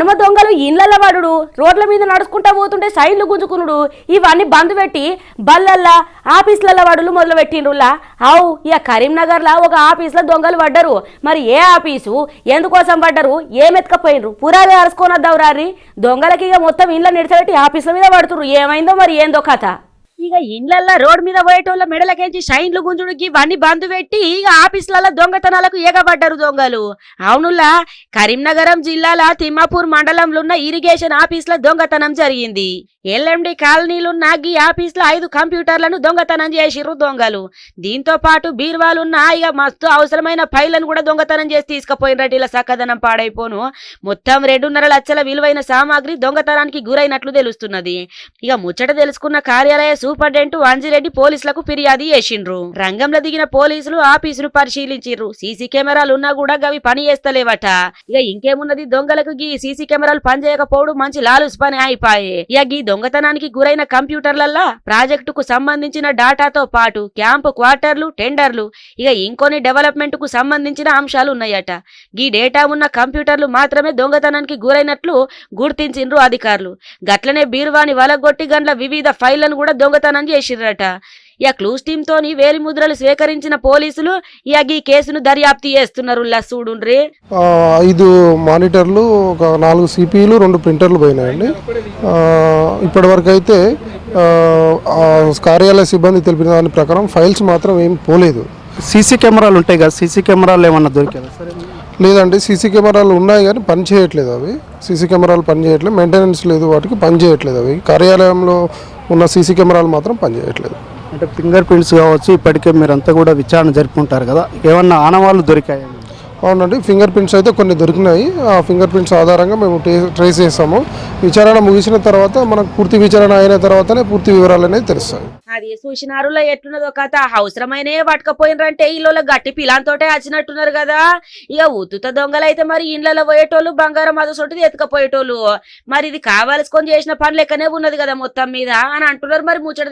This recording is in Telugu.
హనుమ దొంగలు ఇండ్ల వాడు రోడ్ల మీద నడుచుకుంటా పోతుంటే సైన్లు గుంజుకునుడు. ఇవన్నీ బంద్ పెట్టి బల్లల్లా ఆఫీసులలో వాడులు మొదలు పెట్టిండ్రులా అవు ఇక కరీంనగర్లో ఒక ఆఫీస్లో దొంగలు పడ్డరు. మరి ఏ ఆఫీసు? ఎందుకోసం పడ్డరు? ఏం ఎత్తుకపోయినరు పురాగా అరుచుకోనద్దావు రారి దొంగలకి ఇక మొత్తం ఇండ్ల నిడిచిపెట్టి ఆఫీసుల మీద పడుతురు ఏమైందో మరి ఏందో కథ. ఇక ఇండ్లల్లో రోడ్ మీద పోయేటోళ్ళ మెడలకేంచి షైన్లు గుంజుడికి ఇవన్నీ బంధు పెట్టి ఇక ఆఫీసులలో దొంగతనాలకు ఏగబడ్డారు దొంగలు. అవునులా కరీంనగరం జిల్లాల తిమ్మాపూర్ మండలంలో ఉన్న ఇరిగేషన్ ఆఫీసుల దొంగతనం జరిగింది. ఎల్ఎండి కాలనీలున్న ఈ ఆఫీసులో ఐదు కంప్యూటర్లను దొంగతనం చేసిర్రు దొంగలు. దీంతో పాటు బీర్వాలున్న ఇక మస్తు అవసరమైన ఫైళ్ళను కూడా దొంగతనం చేసి తీసుకుపోయినట్టు ఇలా సక్కదనం పాడైపోను. మొత్తం రెండున్నర లక్షల విలువైన సామాగ్రి దొంగతనానికి గురైనట్లు తెలుస్తున్నది. ఇక ముచ్చట తెలుసుకున్న కార్యాలయ సూపరింటెండెంట్ వంజిరెడ్డి పోలీసులకు ఫిర్యాదు చేసిండ్రు. రంగంలో దిగిన పోలీసులు ఆఫీసును పరిశీలించిర్రు. సీసీ కెమెరాలు ఉన్నా కూడా గవి పని చేస్తలేవట. ఇక ఇంకేమున్నది? దొంగలకు గీ సీసీ కెమెరాలు పనిచేయకపోవడం మంచి లాలుస్ పని అయిపోయే. ఇక గీ దొంగతనానికి గురైన కంప్యూటర్లల్లా ప్రాజెక్టుకు సంబంధించిన డాటాతో పాటు క్యాంపు క్వార్టర్లు టెండర్లు ఇక ఇంకొన్ని డెవలప్మెంట్కు సంబంధించిన అంశాలు ఉన్నాయట గీ డేటా ఉన్న కంప్యూటర్లు మాత్రమే దొంగతనానికి గురైనట్లు గుర్తించిండ్రు అధికారులు. గట్లనే బీరువాని వలగొట్టి గండ్ల వివిధ ఫైళ్ళను కూడా దొంగతనం చేసిర్రట. ఇక క్లూస్ టీమ్ తోని వేలి ముద్రలు స్వీకరించిన పోలీసులు ఇక ఈ కేసును దర్యాప్తు చేస్తున్నారు. ఆ, ఐదు మానిటర్లు ఒక నాలుగు సిపిలు రెండు ప్రింటర్లు పోయినాయండి. ఆ, ఇప్పటివరకు అయితే కార్యాలయ సిబ్బంది తెలిపిన దాని ప్రకారం ఫైల్స్ మాత్రం ఏం పోలేదు. సీసీ కెమెరాలు ఉంటాయి కదా సీసీ కెమెరాలు ఏమన్నా దొరికాదా సరే లేదండి సీసీ కెమెరాలు ఉన్నాయి కానీ పని చేయట్లేదు అవి. సీసీ కెమెరాలు పని చేయట్లేదు. మెయింటెనెన్స్ లేదు వాటికి పని చేయట్లేదు అవి. కార్యాలయంలో ఉన్న సీసీ కెమెరాలు మాత్రం పని చేయట్లేదు. అంటే ఫింగర్ ప్రింట్స్ కావచ్చు ఇప్పటికే మీరంతా కూడా విచారణ జరుపుకుంటారు కదా. ఏమన్నా ఆనవాళ్ళు దొరికాయి? అవునండి ఫింగర్ ప్రింట్స్ అయితే కొన్ని దొరికినాయి. ఆ ఫింగర్ ప్రింట్స్ ఆధారంగా మేము ట్రేస్ చేస్తాము. విచారణ ముగిసిన తర్వాత మనకు పూర్తి విచారణ అయిన తర్వాతనే పూర్తి వివరాలు అనేది తెలుస్తాయి. అది చూసినారులో ఎట్లున్నదో కథ. అవసరమైనే పట్టుకపోయినరంటే ఇల్లు గట్టి పిలాంతోటే వచ్చినట్టున్నారు కదా. ఇక ఉత్తుత దొంగలైతే మరి ఇండ్లలో పోయేటోళ్ళు బంగారం అదసొంటిది ఎత్తుకపోయేటోళ్ళు. మరి ఇది కావాల్సుకొని చేసిన పని లెక్కనే ఉన్నది కదా మొత్తం మీద అని అంటున్నారు మరి ముచ్చట